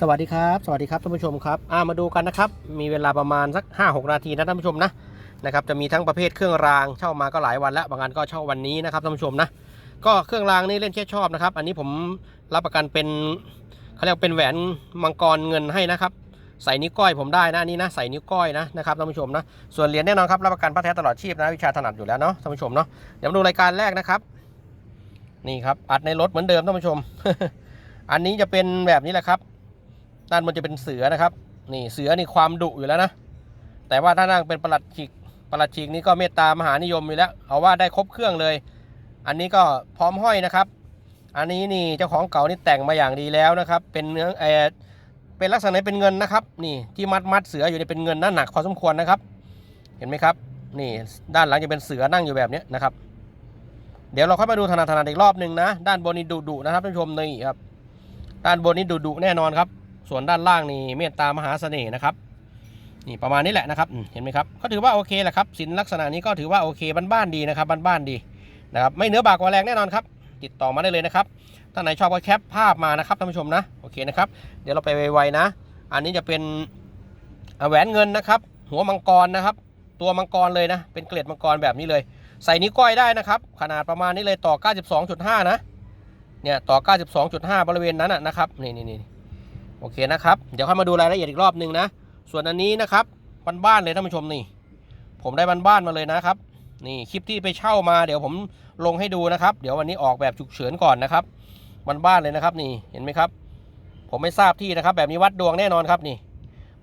สวัสดีครับ สวัสดีครับท่านผู้ชมครับามาดูกันนะครับ มีเวลาประมาณสัก 5 6 นาทีนะท่านผู้ชมนะนะครับ จะมีทั้งประเภทเครื่องรางเช่ามาก็หลายวันแล้วบางอันก็เช่าวันนี้นะครับท่านผู้ชมนะก็เครื่องรางนี่เล่นแค่ชอบนะครับ อันนี้ผมรับประกันเป็นเขาเรียกเป็นแหวนมังกรเงินให้นะครับ ใส่นิ้วก้อยผมได้นะนนี่นะใส่นิ้วก้อยนะนะครับท่านผู้ชมนะส่วนเหรียญแน่นอนครับรับประกันพระแท้ตลอดชีพนะวิชาถนัดอยู่แล้วเนาะท่านผู้ชมเนาะเดี๋ยวมาดูรายการแรกนะครับ นี่ครับอัดในรถเหมือนเดิมท่านผู้ชม อันนี้จะเป็นแบบนี้แหละครับ ด้านบนจะเป็นเสือนะครับ นี่เสือนี่ความดุอยู่แล้วนะ แต่ว่าถ้านั่งเป็นประหลัดฉีกประหลัดฉีกนี่ก็เมตตามหานิยมอยู่แล้ว เอาว่าได้ครบเครื่องเลย อันนี้ก็พร้อมห้อยนะครับ อันนี้นี่เจ้าของเก่านี่แต่งมาอย่างดีแล้วนะครับ เป็นเนื้อเอเป็นลักษณะเป็นเงินนะครับ นี่ที่มัดมัดเสืออยู่นี่เป็นเงินน้าหนักพอสมควรนะครับ เห็นไหมครับ นี่ด้านหลังจะเป็นเสือนั่งอยู่แบบนี้นะครับ เดี๋ยวเราค่อยมาดูธนาธนาอีกรอบหนึ่งนะ ด้านบนนี่ดุดุนะครับท่านผู้ชมนี่ครับ ด้านบนนี่ดุดุแน่นอนครับ ส่วนด้านล่างนี่เมตตามหาเสน่ห์นะครับนี่ประมาณนี้แหละนะครับเห็นไหมครับก็ถือว่าโอเคแหละครับสินลักษณะนี้ก็ถือว่าโอเคบ้านๆดีนะครับบ้านๆดีนะครับไม่เหนือบากกว่าแรงแน่นอนครับ ติดต่อมาได้เลยนะครับถ้าไหนชอบก็แคปภาพมานะครับท่านผู้ชมนะโอเคนะครับเดี๋ยวเราไปไวๆนะ อันนี้จะเป็นแหวนเงินนะครับ หัวมังกรนะครับ ตัวมังกรเลยนะ เป็นเกล็ดมังกรแบบนี้เลย ใส่นิ้วก้อยได้นะครับ ขนาดประมาณนี้เลยต่อ 92.5 นะเนี่ยต่อ 92.5 บริเวณนั้นนะนะครับนี่นี่นี่ โอเคนะครับ เดี๋ยวค่อยมาดูรายละเอียดอีกรอบหนึ่งนะ ส่วนอันนี้นะครับบ้านๆเลยท่านผู้ชมนี่ ผมได้บ้านๆมาเลยนะครับ นี่คลิปที่ไปเช่ามาเดี๋ยวผมลงให้ดูนะครับ เดี๋ยววันนี้ออกแบบฉุกเฉินก่อนนะครับบ้านๆเลยนะครับนี่เห็นไหมครับ ผมไม่ทราบที่นะครับ แบบนี้วัดดวงแน่นอนครับนี่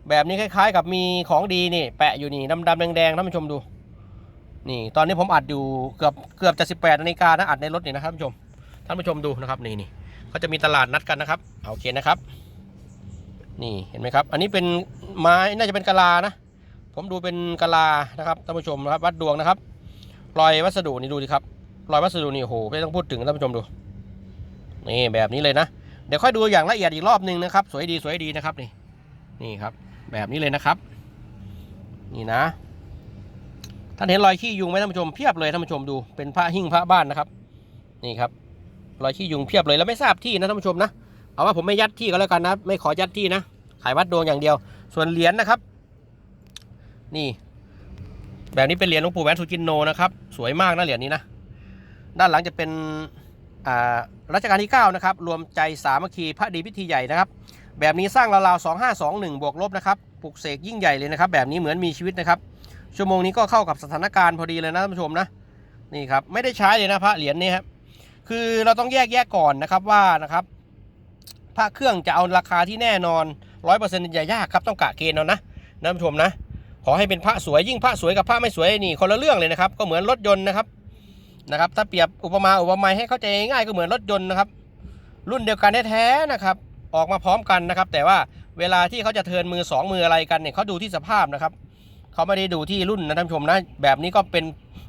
แบบนี้คล้ายๆ กับมีของดีนี่ แปะอยู่นี่ดำๆแดงๆท่านผู้ชมดู นี่ ตอนนี้ผมอัดอยู่เกือบเกือบจะ18นาฬิกานะอัดในรถนี่นะครับท่านผู้ชมท่านผู้ชมดูนะครับนี่นี่เขาจะมีตลาดนัดกันนะครับโอเคนะครับ นี่เห็นไหมครับ อันนี้เป็นไม้น่าจะเป็นกะลานะ ผมดูเป็นกะลานะครับท่านผู้ชมนะครับวัดดวงนะครับ รอยวัสดุนี่ดูดิครับรอยวัสดุนี่โอ้โหไม่ต้องพูดถึงท่านผู้ชมดูนี่แบบนี้เลยนะเดี๋ยวค่อยดูอย่างละเอียดอีกรอบหนึ่งนะครับ สวยดีสวยดีนะครับนี่นี่ครับ แบบนี้เลยนะครับ นี่นะท่านเห็นรอยขี้ยุงไหมท่านผู้ชมเพียบเลยท่านผู้ชมดูเป็นพระหิ้งพระบ้านนะครับ นี่ครับ รอยขี้ยุงเพียบเลยแล้วไม่ทราบที่นะท่านผู้ชมนะ เอาว่าผมไม่ยัดที่ก็แล้วกันนะไม่ขอยัดที่นะขายวัดดวงอย่างเดียว ส่วนเหรียญนะครับ นี่ แบบนี้เป็นเหรียญหลวงปู่แหวนสุจินโนนะครับ สวยมากนะเหรียญนี้นะ ด้านหลังจะเป็นอ่ารัชกาลที่ 9 นะครับ รวมใจสามัคคีพระดีพิธีใหญ่นะครับ แบบนี้สร้างราวๆ2521 บวกลบนะครับปลุกเสกยิ่งใหญ่เลยนะครับ แบบนี้เหมือนมีชีวิตนะครับ ชั่วโมงนี้ก็เข้ากับสถานการณ์พอดีเลยนะท่านผู้ชมนะนี่ครับไม่ได้ใช้เลยนะพระเหรียญนี้ครับคือเราต้องแยกแยกก่อนนะครับว่านะครับ พระเครื่องจะเอาราคาที่แน่นอนร้อยเปอร์เซ็นต์อย่ายากครับต้องกะเกณฑ์เอานะนะผู้ชมนะ ขอให้เป็นพระสวยยิ่งพระสวยกับพระไม่สวยนี่คนละเรื่องเลยนะครับ ก็เหมือนรถยนต์นะครับนะครับ ถ้าเปรียบอุปมาอุปไมยให้เข้าใจง่ายก็เหมือนรถยนต์นะครับ รุ่นเดียวกันแท้ๆนะครับ ออกมาพร้อมกันนะครับ แต่ว่าเวลาที่เขาจะเทินมือสองมืออะไรกันเนี่ยเขาดูที่สภาพนะครับเขาไม่ได้ดูที่รุ่นนะท่านผู้ชมนะแบบนี้ก็เป็น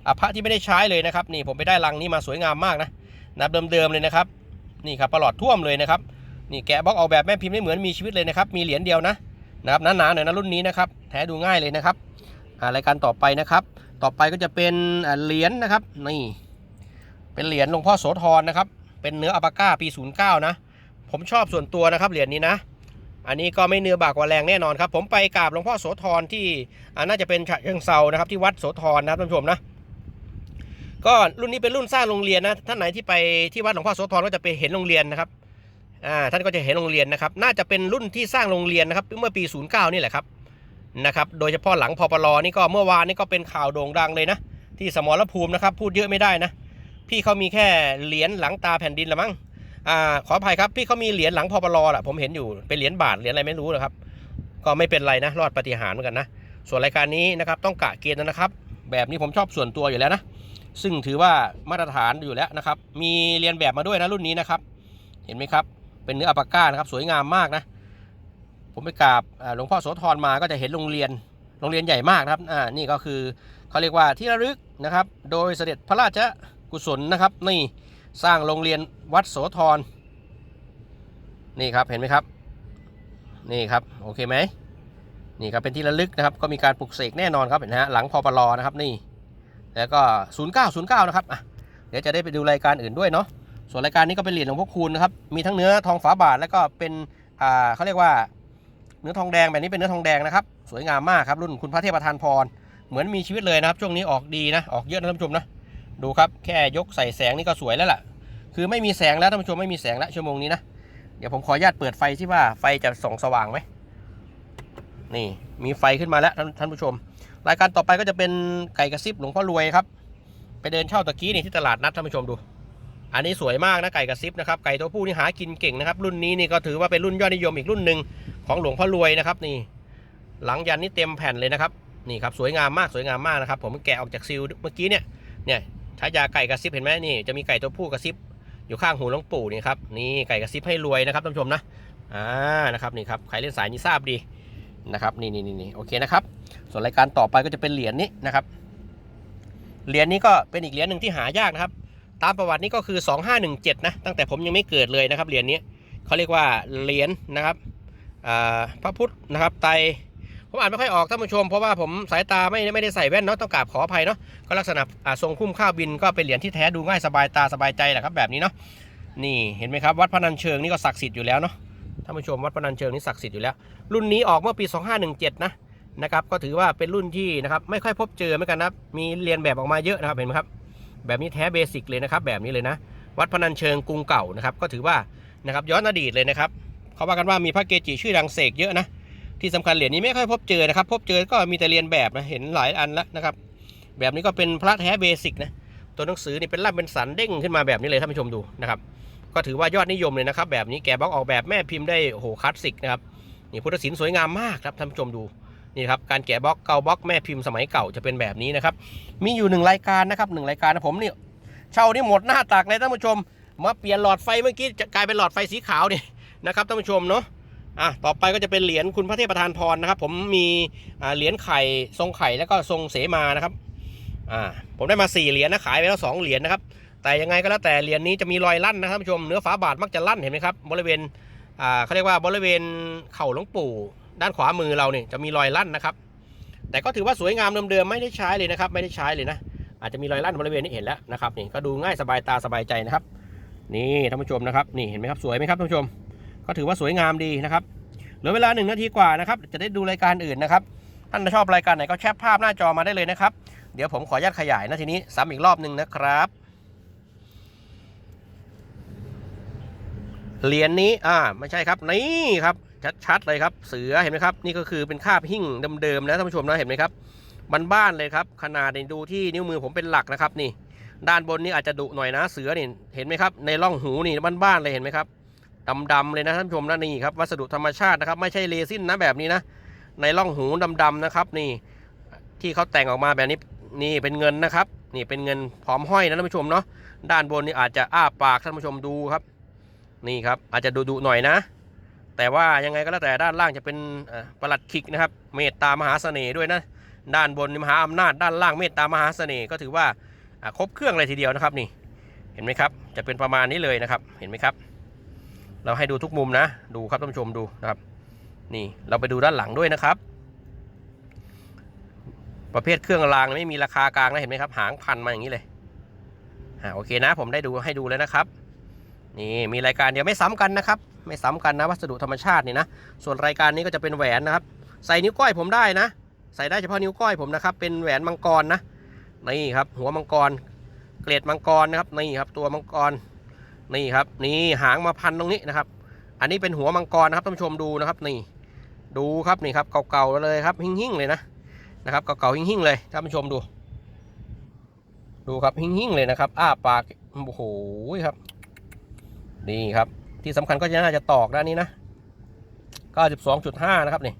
อะพระที่ไม่ได้ใช้เลยนะครับ นี่ผมไปได้ลังนี้มาสวยงามมากนะนับเดิมๆเลยนะครับ นี่ครับประหลอดท่วมเลยนะครับ นี่แกะบล็อกออกแบบแม่พิมพ์ได้เหมือนมีชีวิตเลยนะครับ มีเหรียญเดียวนะนะครับหนาๆหน่อยนะรุ่นนี้นะครับแท้ดูง่ายเลยนะครับรายการต่อไปนะครับ ต่อไปก็จะเป็นเหรียญนะครับนี่เป็นเหรียญหลวงพ่อโสธรนะครับ เป็นเนื้ออัปาก้าปี 09 นะ ผมชอบส่วนตัวนะครับเหรียญนี้นะ อันนี้ก็ไม่เนื้อบากกว่าแรงแน่นอนครับ ผมไปกราบหลวงพ่อโสธรที่น่าจะเป็นฉะเชิงเซานะครับที่วัดโสธรนะครับท่านผู้ชมนะก็รุ่นนี้เป็นรุ่นสร้างโรงเรียนนะท่านไหนที่ไปที่วัดหลวงพ่อโสธรก็จะไปเห็นโรงเรียนนะครับ อ่าท่านก็จะเห็นโรงเรียนนะครับ น่าจะเป็นรุ่นที่สร้างโรงเรียนนะครับเมื่อปี 09 นี่แหละครับนะครับ โดยเฉพาะหลังพปลนี่ก็เมื่อวานนี่ก็เป็นข่าวโด่งดังเลยนะที่สมรภูมินะครับ พูดเยอะไม่ได้นะ พี่เขามีแค่เหรียญหลังตาแผ่นดินละมั้งอ่าขออภัยครับพี่เขามีเหรียญหลังพปลแหละผมเห็นอยู่เป็นเหรียญบาทเหรียญอะไรไม่รู้นะครับ ก็ไม่เป็นไรนะรอดปฏิหารเหมือนกันนะส่วนรายการนี้นะครับต้องกะเกณฑ์นะครับ แบบนี้ผมชอบส่วนตัวอยู่แล้วนะซึ่งถือว่ามาตรฐานอยู่แล้วนะครับ มีเรียนแบบมาด้วยนะรุ่นนี้นะครับ เห็นไหมครับ เป็นเนื้ออัปาก้านะครับ สวยงามมากนะ ผมไปกราบหลวงพ่อโสธรมาก็จะเห็นโรงเรียนโรงเรียนใหญ่มากนะครับอ่านี่ก็คือเขาเรียกว่าที่ระลึกนะครับ โดยเสด็จพระราชกุศลนะครับ นี่สร้างโรงเรียนวัดโสธรนี่ครับเห็นไหมครับ นี่ครับโอเคไหมนี่ครับเป็นที่ระลึกนะครับ ก็มีการปลุกเสกแน่นอนครับเห็นฮะหลังพอปลอนะครับนี่แล้วก็ 0909 นะครับอะเดี๋ยวจะได้ไปดูรายการอื่นด้วยเนาะ ส่วนรายการนี้ก็เป็นเหรียญหลวงพ่อคูณนะครับ มีทั้งเนื้อทองฝาบาทแล้วก็เป็นอ่าเขาเรียกว่าเนื้อทองแดงแบบนี้เป็นเนื้อทองแดงนะครับ สวยงามมากครับรุ่นคุณพระเทพประธานพร เหมือนมีชีวิตเลยนะครับ ช่วงนี้ออกดีนะ ออกเยอะนะท่านผู้ชมนะ ดูครับแค่ยกใส่แสงนี่ก็สวยแล้วล่ะ คือไม่มีแสงแล้วท่านผู้ชมไม่มีแสงแล้วชั่วโมงนี้นะ เดี๋ยวผมขออนุญาตเปิดไฟที่ว่าไฟจะส่องสว่างไหมนี่มีไฟขึ้นมาแล้วท่านท่านผู้ชม รายการต่อไปก็จะเป็นไก่กระซิบหลวงพ่อรวยครับ ไปเดินเช่าตะกี้นี่ที่ตลาดนัดท่านผู้ชมดู อันนี้สวยมากนะไก่กระซิบนะครับไก่ตัวผู้นี่หากินเก่งนะครับ รุ่นนี้นี่ก็ถือว่าเป็นรุ่นยอดนิยมอีกรุ่นหนึ่งของหลวงพ่อรวยนะครับนี่ หลังยันนี่เต็มแผ่นเลยนะครับนี่ครับสวยงามมากสวยงามมากนะครับ ผมแกะออกจากซิลเมื่อกี้เนี่ยเนี่ยใช้ยาไก่กระซิบเห็นไหมนี่จะมีไก่ตัวผู้กระซิบอยู่ข้างหูหลวงปู่นี่ครับนี่ไก่กระซิบให้รวยนะครับท่านผู้ชมนะอ่านะครับนี่ครับใครเล่นสายนี้ทราบดีนะครับนี่นี่นี่นี่โอเคนะครับ ส่วนรายการต่อไปก็จะเป็นเหรียญนี้นะครับเหรียญนี้ก็เป็นอีกเหรียญหนึ่งที่หายากนะครับ ตามประวัตินี้ก็คือ 2517 นะ ตั้งแต่ผมยังไม่เกิดเลยนะครับเหรียญนี้เขาเรียกว่าเหรียญนะครับพระพุทธนะครับไตผมอ่านไม่ค่อยออกท่านผู้ชมเพราะว่าผมสายตาไม่ไม่ได้ใส่แว่นเนาะต้องกราบขออภัยเนาะก็ลักษณะอ่าทรงคุ้มข้าวบินก็เป็นเหรียญที่แท้ดูง่ายสบายตาสบายใจแหละครับแบบนี้เนาะนี่เห็นไหมครับวัดพนัญเชิงนี่ก็ศักดิ์สิทธิ์อยู่แล้วเนาะท่านผู้ชมวัดพนัญเชิงนี่ศักดิ์สิทธิ์อยู่แล้ว รุ่นนี้ออกเมื่อปี 2517 นะนะครับก็ถือว่าเป็นรุ่นที่นะครับไม่ค่อยพบเจอเหมือนกันนะครับมีเรียนแบบออกมาเยอะนะครับเห็นไหมครับ แบบนี้แท้เบสิกเลยนะครับ แบบนี้เลยนะ วัดพนัญเชิงกรุงเก่านะครับ ก็ถือว่านะครับย้อนอดีตเลยนะครับเขาว่ากันว่ามีพระเกจิชื่อดังเสกเยอะนะที่สำคัญเหรียญนี้ไม่ค่อยพบเจอนะครับ พบเจอก็มีแต่เรียนแบบนะเห็นหลายอันแล้วนะครับ แบบนี้ก็เป็นพระแท้เบสิกนะตัวหนังสือนี่เป็นล่ำเป็นสันเด้งขึ้นมาแบบนี้เลยท่านผู้ชมดูนะครับก็ถือว่ายอดนิยมเลยนะครับ แบบนี้แกบล็อกออกแบบแม่พิมพ์ได้โหคลาสสิกนะครับนี่พุทธศิลป์สวยงามมากครับท่านผู้ชมดู นี่ครับการแกะบล็อกเกาบล็อกแม่พิมพ์สมัยเก่าจะเป็นแบบนี้นะครับมีอยู่หนึ่งรายการนะครับหนึ่งรายการนะผมนี่เช่านี่หมดหน้าตักเลยท่านผู้ชม มาเปลี่ยนหลอดไฟเมื่อกี้จะกลายเป็นหลอดไฟสีขาวนี่นะครับท่านผู้ชมเนาะอะต่อไปก็จะเป็นเหรียญคุณพระเทพประธานพรนะครับ ผมมีอ่าเหรียญไข่ทรงไข่แล้วก็ทรงเสมานะครับอ่าผมได้มา4เหรียญนะขายไปแล้ว2เหรียญนะครับแต่ยังไงก็แล้วแต่เหรียญนี้จะมีรอยลั่นนะครับท่านผู้ชมเนื้อฝาบาทมักจะลั่นเห็นไหมครับบริเวณอ่าเขาเรียกว่าบริเวณเข่าหลวงปู่ ด้านขวามือเราเนี่ยจะมีรอยลั่นนะครับ แต่ก็ถือว่าสวยงามเดิมๆไม่ได้ใช้เลยนะครับ ไม่ได้ใช้เลยนะ อาจจะมีรอยลั่นบริเวณนี้เห็นแล้วนะครับนี่ก็ดูง่ายสบายตาสบายใจนะครับ นี่ท่านผู้ชมนะครับนี่เห็นไหมครับสวยไหมครับท่านผู้ชม ก็ถือว่าสวยงามดีนะครับเหลือเวลาหนึ่งนาทีกว่านะครับจะได้ดูรายการอื่นนะครับท่านชอบรายการไหนก็แชปภาพหน้าจอมาได้เลยนะครับ เดี๋ยวผมขออนุญาตขยายนะทีนี้ซ้ำอีกรอบหนึ่งนะครับเหรียญนี้ อ่า ไม่ใช่ครับ นี่ครับ ชัดๆเลยครับ เสือเห็นไหมครับ นี่ก็คือเป็นคาบหิ้งเดิมๆนะท่านผู้ชมนะเห็นไหมครับบ้านๆเลยครับขนาดดูที่นิ้วมือผมเป็นหลักนะครับนี่ ด้านบนนี่อาจจะดุหน่อยนะเสือนี่เห็นไหมครับ ในร่องหูนี่บ้านๆเลยเห็นไหมครับดำๆเลยนะท่านผู้ชมนะนี่ครับวัสดุธรรมชาตินะครับ ไม่ใช่เรซินนะแบบนี้นะ ในร่องหูดำๆนะครับ นี่ที่เขาแต่งออกมาแบบนี้นี่เป็นเงินนะครับ นี่เป็นเงินพร้อมห้อยนะท่านผู้ชมเนาะด้านบนนี่อาจจะอ้าปากท่านผู้ชมดูครับ นี่ครับอาจจะดุๆหน่อยนะ แต่ว่ายังไงก็แล้วแต่ด้านล่างจะเป็นประหลัดขิกนะครับ เมตตามหาเสน่ห์ด้วยนะ ด้านบนมหาอำนาจ ด้านล่างเมตตามหาเสน่ห์ก็ถือว่าครบเครื่องเลยทีเดียวนะครับนี่ เห็นไหมครับ จะเป็นประมาณนี้เลยนะครับ เห็นไหมครับ เราให้ดูทุกมุมนะ ดูครับท่านผู้ชมดูนะครับ นี่เราไปดูด้านหลังด้วยนะครับ ประเภทเครื่องรางไม่มีราคากลางนะเห็นไหมครับ หางพันมาอย่างนี้เลยอ่าโอเคนะ ผมได้ดูให้ดูแล้วนะครับ นี่มีรายการเดียวไม่ซ้ำกันนะครับ ไม่ซ้ำกันนะวัสดุธรรมชาตินี่นะส่วนรายการนี้ก็จะเป็นแหวนนะครับ ใส่นิ้วก้อยผมได้นะ ใส่ได้เฉพาะนิ้วก้อยผมนะครับ เป็นแหวนมังกรนะนี่ครับ หัวมังกร เกล็ดมังกรนะครับนี่ครับ ตัวมังกรนี่ครับ นี่หางมาพันตรงนี้นะครับ อันนี้เป็นหัวมังกรนะครับท่านผู้ชมดูนะครับนี่ ดูครับนี่ครับเก่าๆเลยครับหิ่งๆเลยนะนะครับเก่าๆหิ่งๆเลยท่านผู้ชมดู ดูครับหิ่งๆเลยนะครับ อ้าปากโอ้โหครับนี่ครับ ที่สำคัญก็จะน่าจะตอกด้านนี้นะ92.5นะครับนี่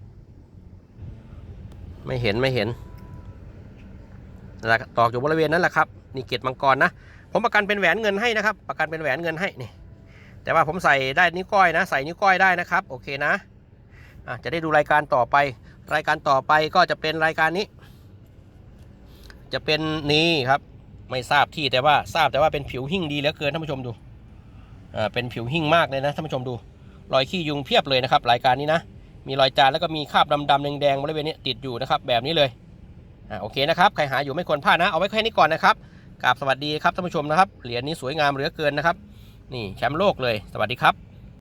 ไม่เห็นไม่เห็นแหละตอกอยู่บริเวณนั้นแหละครับ นี่เกล็ดมังกรนะ ผมประกันเป็นแหวนเงินให้นะครับ ประกันเป็นแหวนเงินให้นี่ แต่ว่าผมใส่ได้นิ้วก้อยนะ ใส่นิ้วก้อยได้นะครับ โอเคนะอะจะได้ดูรายการต่อไป รายการต่อไปก็จะเป็นรายการนี้ จะเป็นนี่ครับ ไม่ทราบที่แต่ว่าทราบแต่ว่าเป็นผิวหิ่งดีเหลือเกินท่านผู้ชมดู เป็นผิวหิ่งมากเลยนะท่านผู้ชมดูรอยขี้ยุงเพียบเลยนะครับรายการนี้นะ มีรอยจานแล้วก็มีคราบดำๆแดงๆบริเวณนี้ติดอยู่นะครับแบบนี้เลยอ่าโอเคนะครับใครหาอยู่ไม่ควรพลาดนะเอาไว้แค่นี้ก่อนนะครับกราบสวัสดีครับท่านผู้ชมนะครับเหรียญนี้สวยงามเหลือเกินนะครับ นี่แชมป์โลกเลยสวัสดีครับ